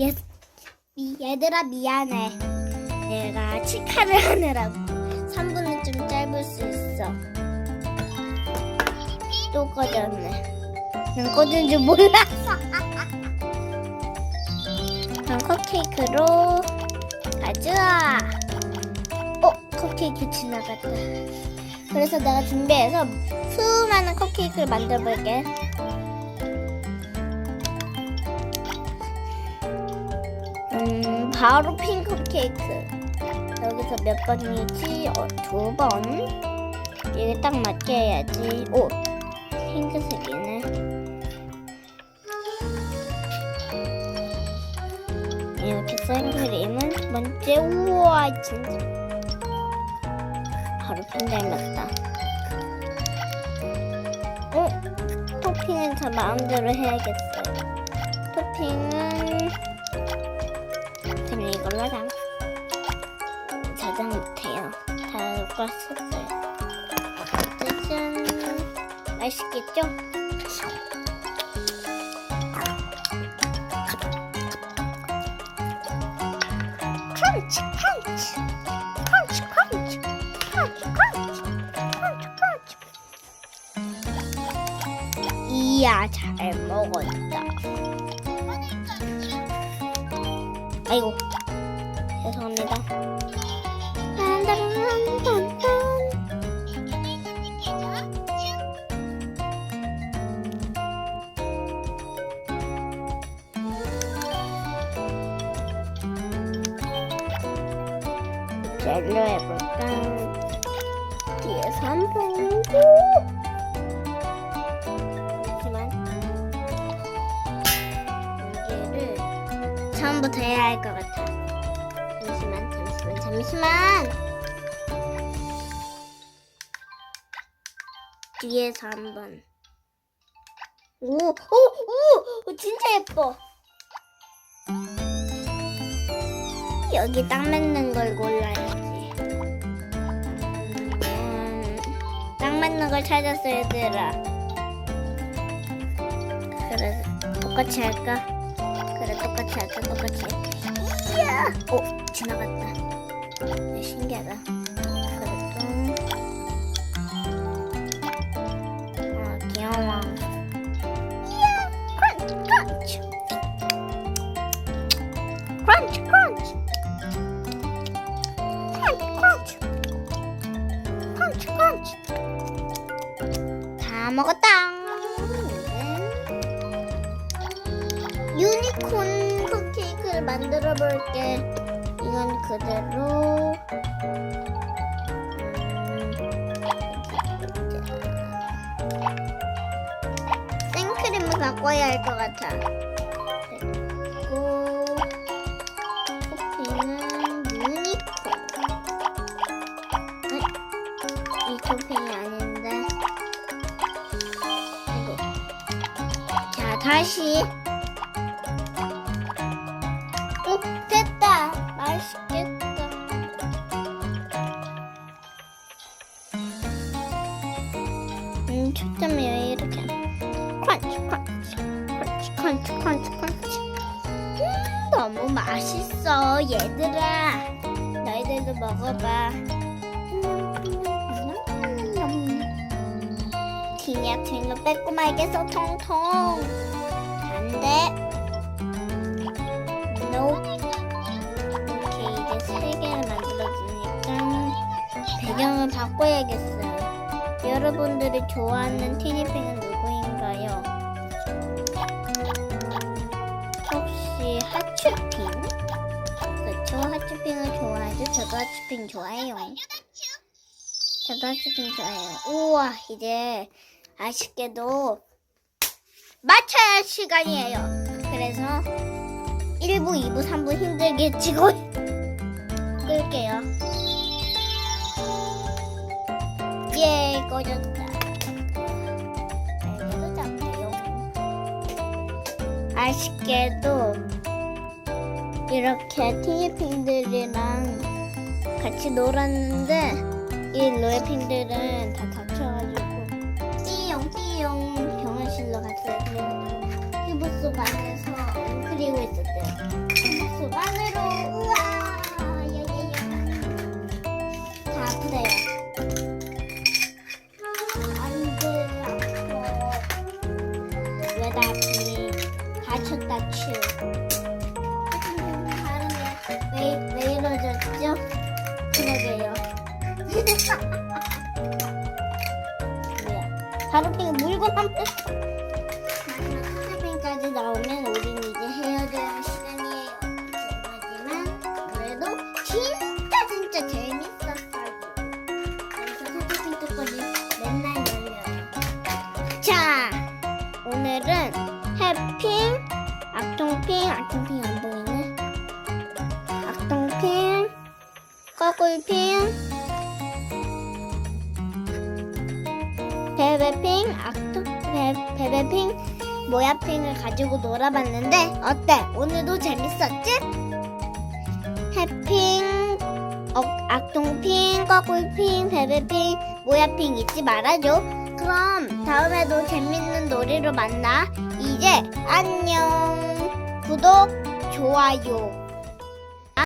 얘, 미, 얘들아 미안해. 내가 치카를 하느라고 3분은 좀 짧을 수 있어. 또 꺼졌네. 난 꺼진 줄 몰랐어. 그럼 컵케이크로 가져와. 어, 컵케이크 지나갔다. 그래서 내가 준비해서 수많은 컵케이크를 만들어 볼게. 음, 바로 핑 컵케이크. 여기서 몇 번이지? 어, 두 번. 이게 딱 맞게 해야지. 오, 핑크색이네. 이렇게 첫 번째. 우와, 진짜. 바로 핑 닮았다. 어? 토핑은 저 마음대로 해야겠어요. 토핑은 하자. 저장 못해요. 다 녹았었어요. 짜잔. 맛있겠죠? 크런치, 크런치. 크런치, 크런치. 크런치, 크런치. 크런치, 크런치. 이야, 잘 먹었다. 아이고, 죄송합니다. 젤로 해볼까? 뒤에서 한번 보고 잠시만 여기를 처음부터 해야 할 것 같아 잠시만 뒤에서 한번 오오오 오, 진짜 예뻐 여기 딱 맞는 걸 골라야지. 음, 딱 맞는 걸 찾았어, 얘들아. 그래, 똑같이 할까? 그래, 똑같이 하자, 똑같이. 이야! 오, 지나갔다. 아, 귀여워. 이야! 크런치, 크런치. 크런치, 크런치. 크런치 크런치 크런치 다 먹었다 이제 유니콘 컵케이크를 만들어 볼게 이건 그대로 음, 생크림을 바꿔야 할 것 같아 그리고 커피는 유니콘 이 토핑이 아닌데. 자, 다시. 맛있겠다. 음, 초점이 왜 이렇게. 크런치, 크런치, 크런치. 음, 너무 맛있어, 얘들아. 너희들도 먹어봐. 티냐 트윈로 뺏고 말겠어 통통 안돼 노 배경을 바꿔야겠어요 여러분들이 좋아하는 티니핑은 누구인가요? 혹시 하츄핑? 그쵸 하츄핑을 좋아하죠 저도 하츄핑 좋아해요 저도 하츄핑 좋아해요 우와 이제 아쉽게도 맞춰야 할 시간이에요. 그래서 1부, 2부, 3부 힘들게 치고 끌게요. 예, 꺼졌다. 알게도 잡혀요. 아쉽게도 이렇게 티니핑들이랑 같이 놀았는데 이 로에핑들은 다 다쳐가지고 띠용 띠용 병원실로 갔어요. 히브스 반에서 웅크리고 있었대요. 뭐야? 가루빙 물고 마지막 카카빙까지 나오면 우린 이제 헤어질 시간이에요. 하지만 그래도 진짜 진짜 재밌었어요. 그래서 카카빙 뚜껑이 맨날 열려요. 자, 오늘은 해핑, 악동핑, 악동핑 안 보이네. 꺼꿀핑, 베베핑, 악동, 베, 베베핑, 모야핑을 가지고 놀아봤는데 어때? 오늘도 재밌었지? 해핑, 어, 악동핑, 꺼꿀핑, 베베핑, 모야핑 잊지 말아줘. 그럼 다음에도 재밌는 놀이로 만나. 이제 안녕. 구독, 좋아요.